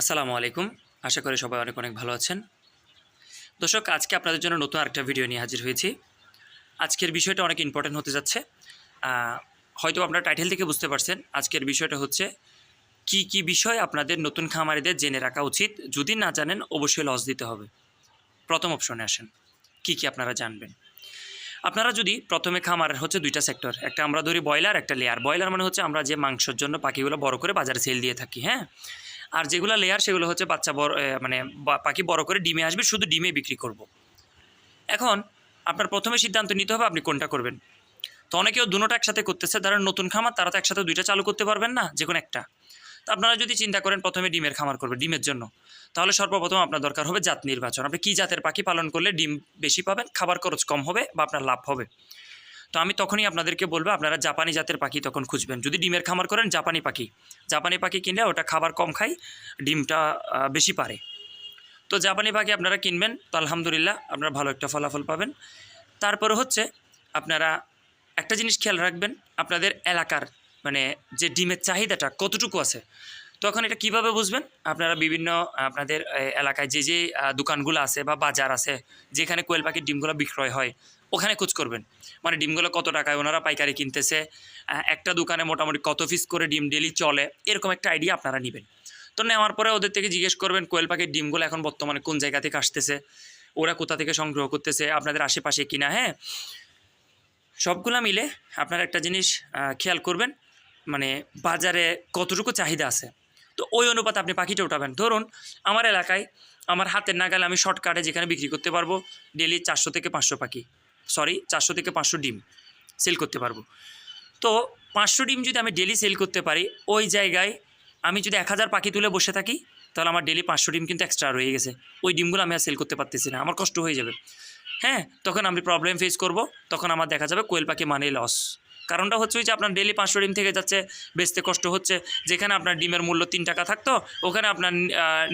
আসসালামু আলাইকুম। আশা করি সবাই অনেক অনেক ভালো আছেন। দর্শক, আজকে আপনাদের জন্য নতুন আরেকটা ভিডিও নিয়ে হাজির হয়েছি। আজকের বিষয়টা অনেক ইম্পর্টেন্ট হতে যাচ্ছে। হয়তো আপনারা টাইটেল থেকে বুঝতে পারছেন, আজকের বিষয়টা হচ্ছে কি কি বিষয় আপনাদের নতুন খামারিদের জেনে রাখা উচিত। যদি না জানেন, অবশ্যই লস দিতে হবে। প্রথম অপশনে আসেন, কি কি আপনারা জানবেন? আপনারা যদি প্রথমে খামারের হচ্ছে দুইটা সেক্টর একটা আমরা ধরি ব্রয়লার, একটা লেয়ার ব্রয়লার মানে হচ্ছে আমরা যে মাংসের জন্য পাখিগুলো বড় করে বাজারে সেল দিয়ে থাকি হ্যাঁ? আর যেগুলো লেয়ার সেগুলো হচ্ছে বাচ্চা বড় মানে পাখি বড় করে ডিমে আসবে, শুধু ডিমে বিক্রি করব। এখন আপনার প্রথমে সিদ্ধান্ত নিতে হবে আপনি কোনটা করবেন। তো অনেকেও দুটোটা একসাথে করতেছে যারা নতুন খামার, তারা তো একসাথে দুইটা চালু করতে পারবেন না যে কোনো একটা। তো আপনারা যদি চিন্তা করেন প্রথমে ডিমের খামার করবে, ডিমের জন্য। তাহলে সর্বপ্রথম আপনার দরকার হবে জাত নির্বাচন। আপনি কী জাতের পাখি পালন করলে ডিম বেশি পাবেন, খাবার খরচ কম হবে বা আপনার লাভ হবে। তো আমি তখনই আপনাদেরকে বলব, আপনারা জাপানি জাতের পাখি তখন খুঁজবেন। যদি ডিমের খামার করেন, জাপানি পাখি। জাপানি পাখি কিনলে ওটা খাবার কম খায়, ডিমটা বেশি পারে। তো জাপানি পাখি আপনারা কিনবেন, তো আলহামদুলিল্লাহ আপনারা ভালো একটা ফলাফল পাবেন। তারপরে হচ্ছে, আপনারা একটা জিনিস খেয়াল রাখবেন, আপনাদের এলাকার মানে যে ডিমের চাহিদাটা কতটুকু আছে তখন এটা কীভাবে বুঝবেন? আপনারা বিভিন্ন, আপনাদের এলাকায় যে যে দোকানগুলো আছে বা বাজার আছে, যেখানে কোয়েল পাখির ডিমগুলো বিক্রয় হয়, ওখানে খোঁজ করবেন। মানে ডিমগুলো কত টাকায় ওনারা পাইকারি কিনতেছে একটা দোকানে মোটামুটি কত পিস করে ডিম ডেলি চলে, এরকম একটা আইডিয়া আপনারা নেবেন। তো নেওয়ার পরে ওদের থেকে জিজ্ঞেস করবেন, কোয়েল পাখির ডিমগুলো এখন বর্তমানে কোন জায়গা থেকে আসতেছে? ওরা কোথা থেকে সংগ্রহ করতেছে? আপনাদের আশেপাশে কিনা? হ্যাঁ? সবগুলা মিলে আপনারা একটা জিনিস খেয়াল করবেন মানে বাজারে কতটুকু চাহিদা আছে। তো ওই অনুপাতে আপনি পাখিটা উঠাবেন। ধরুন, আমার এলাকায় আমার হাতের নাগালে আমি শর্টকাটে যেখানে বিক্রি করতে পারব ডেলি চারশো থেকে পাঁচশো পাখি। সরি চারশো থেকে পাঁচশো ডিম সেল করতে পারব। তো পাঁচশো ডিম যদি আমি ডেলি সেল করতে পারি, ওই জায়গায় আমি যদি এক হাজার পাখি তুলে বসে থাকি, তাহলে আমার ডেলি পাঁচশো ডিম কিন্তু এক্সট্রা রয়ে গেছে। ওই ডিমগুলো আমি আর সেল করতে পারতেছি না, আমার কষ্ট হয়ে যাবে। হ্যাঁ তখন আমি প্রবলেম ফেস করব, তখন আমার দেখা যাবে কোয়েল পাখি মানে লস কারণটা হচ্ছে যে আপনার ডেলি পাঁচশো ডিম থেকে যাচ্ছে, বেচতে কষ্ট হচ্ছে। যেখানে আপনার ডিমের মূল্য তিন টাকা থাকতো, ওখানে আপনার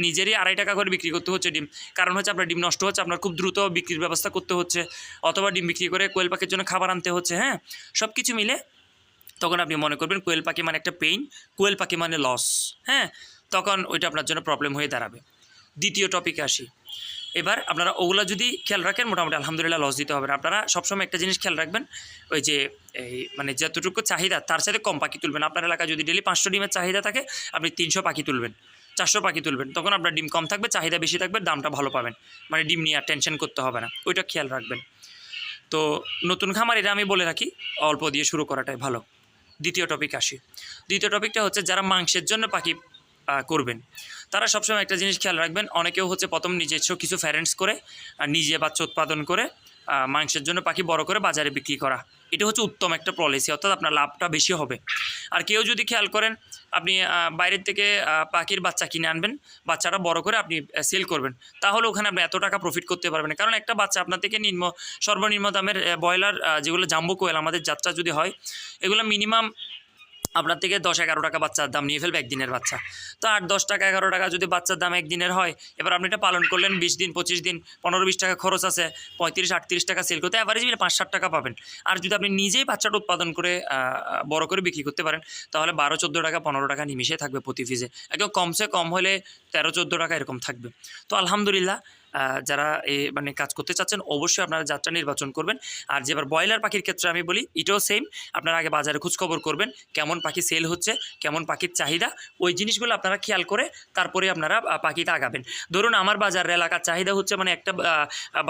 নিজেরই আড়াই টাকা করে বিক্রি করতে হচ্ছে ডিম। কারণ হচ্ছে আপনার ডিম নষ্ট হচ্ছে, আপনার খুব দ্রুত বিক্রির ব্যবস্থা করতে হচ্ছে। অথবা ডিম বিক্রি করে কোয়েল পাখির জন্য খাবার আনতে হচ্ছে হ্যাঁ? সব কিছু মিলে তখন আপনি মনে করবেন কোয়েল পাখি মানে একটা পেইন কোয়েল পাখি মানে লস হ্যাঁ? তখন ওইটা আপনার জন্য প্রবলেম হয়ে দাঁড়াবে। দ্বিতীয় টপিকে আসি। এবার আপনারা ওগুলো যদি খেয়াল রাখেন, মোটামুটি আলহামদুলিল্লাহ লস দিতে হবে। না আপনারা সবসময় একটা জিনিস খেয়াল রাখবেন, ওই যে এই মানে যতটুকু চাহিদা, তার সাথে কম পাখি তুলবেন। আপনার এলাকায় যদি ডেলি পাঁচশো ডিমের চাহিদা থাকে, আপনি তিনশো পাখি তুলবেন, চারশো পাখি তুলবেন। তখন আপনার ডিম কম থাকবে, চাহিদা বেশি থাকবে, দামটা ভালো পাবেন। মানে ডিম নিয়ে আর টেনশন করতে হবে না, ওইটা খেয়াল রাখবেন। তো নতুন খামার, এটা আমি বলে রাখি, অল্প দিয়ে শুরু করাটাই ভালো। দ্বিতীয় টপিক আসি। দ্বিতীয় টপিকটা হচ্ছে যারা মাংসের জন্য পাখি করবেন। তারা সবসময় একটা জিনিস খেয়াল রাখবেন, অনেকেও হচ্ছে প্রথম নিজস্ব কিছু ফ্যারেন্টস করে নিজে বাচ্চা উৎপাদন করে মাংসের জন্য পাখি বড় করে বাজারে বিক্রি করা। এটা হচ্ছে উত্তম একটা পলিসি অর্থাৎ আপনার লাভটা বেশি হবে। আর কেউ যদি খেয়াল করেন, আপনি বাইরের থেকে পাখির বাচ্চা কিনে আনবেন, বাচ্চাটা বড় করে আপনি সেল করবেন, তাহলে ওখানে আপনি এত টাকা প্রফিট করতে পারবেন। কারণ একটা বাচ্চা আপনার থেকে নিম্ন, সর্বনিম্ন দামের ব্রয়লার যেগুলো জাম্বো কোয়েল, আমাদের যাত্রা যদি হয়, এগুলো মিনিমাম আপনার থেকে দশ এগারো টাকা বাচ্চার দাম নিয়ে ফেলবে একদিনের বাচ্চা। তো আট, দশ টাকা, এগারো টাকা যদি বাচ্চার দাম একদিনের হয়, এবার আপনি এটা পালন করলেন বিশ দিন, পঁচিশ দিন, পনেরো, বিশ টাকা খরচ আছে, পঁয়ত্রিশ, আটত্রিশ টাকা সেল করতে অ্যাভারেজ মিলে পাঁচ ষাট টাকা পাবেন। আর যদি আপনি নিজেই বাচ্চাটা উৎপাদন করে বড় করে বিক্রি করতে পারেন, তাহলে বারো, চোদ্দ টাকা, পনেরো টাকা নিমিশে থাকবে প্রতি ফিজে একদম কমসে কম হলে তেরো, চোদ্দ টাকা এরকম থাকবে। তো আলহামদুলিল্লাহ যারা এ মানে কাজ করতে চাচ্ছেন, অবশ্যই আপনারা যাত্রা নির্বাচন করবেন। আর যেবার ব্রয়লার পাখির ক্ষেত্রে আমি বলি, এটাও সেম আপনারা আগে বাজারে খোঁজখবর করবেন, কেমন পাখি সেল হচ্ছে, কেমন পাখির চাহিদা, ওই জিনিসগুলো আপনারা খেয়াল করে তারপরে আপনারা পাখিতে আগাবেন। ধরুন, আমার বাজার এলাকার চাহিদা হচ্ছে মানে একটা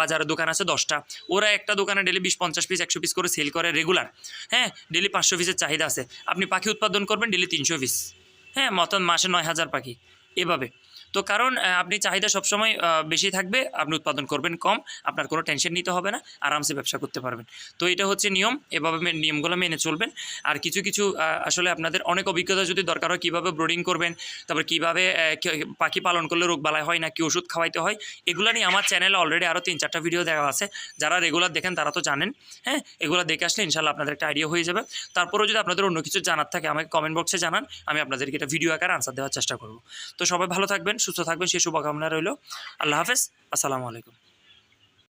বাজারের দোকান আছে দশটা। ওরা একটা দোকানে ডেলি বিশ, পঞ্চাশ পিস একশো পিস করে সেল করে রেগুলার হ্যাঁ ডেলি পাঁচশো পিসের চাহিদা আছে। আপনি পাখি উৎপাদন করবেন ডেলি তিনশো পিস হ্যাঁ মতন মাসে নয় হাজার পাখি। এভাবে। তো কারণ আপনি চাহিদা সবসময় বেশি থাকবে, আপনি উৎপাদন করবেন কম, আপনার কোনো টেনশন নিতে হবে না, আরামসে ব্যবসা করতে পারবেন। তো এটা হচ্ছে নিয়ম, এভাবে নিয়মগুলো মেনে চলবেন। আর কিছু কিছু আসলে আপনাদের অনেক অভিজ্ঞতা যদি দরকার হয়, কীভাবে ব্রোডিং করবেন, তারপর কীভাবে পাখি পালন করলে রোগ বালাই হয় না কি ওষুধ খাওয়াইতে হয়, এগুলো নিয়ে আমার চ্যানেলে অলরেডি আরও তিন, চারটা ভিডিও দেওয়া আছে। যারা রেগুলার দেখেন, তারা তো জানেন হ্যাঁ? এগুলো দেখে আসলে ইনশাল্লাহ আপনাদের একটা আইডিয়া হয়ে যাবে। তারপরেও যদি আপনাদের অন্য কিছু জানার থাকে, আমাকে কমেন্ট বক্সে জানান, আমি আপনাদেরকে এটা ভিডিও আকারে আনসার দেওয়ার চেষ্টা করব। তো সবাই ভালো থাকবেন সুস্থ থাকবেন সেই শুভকামনা রইল। আল্লাহ হাফেজ আসসালামু আলাইকুম।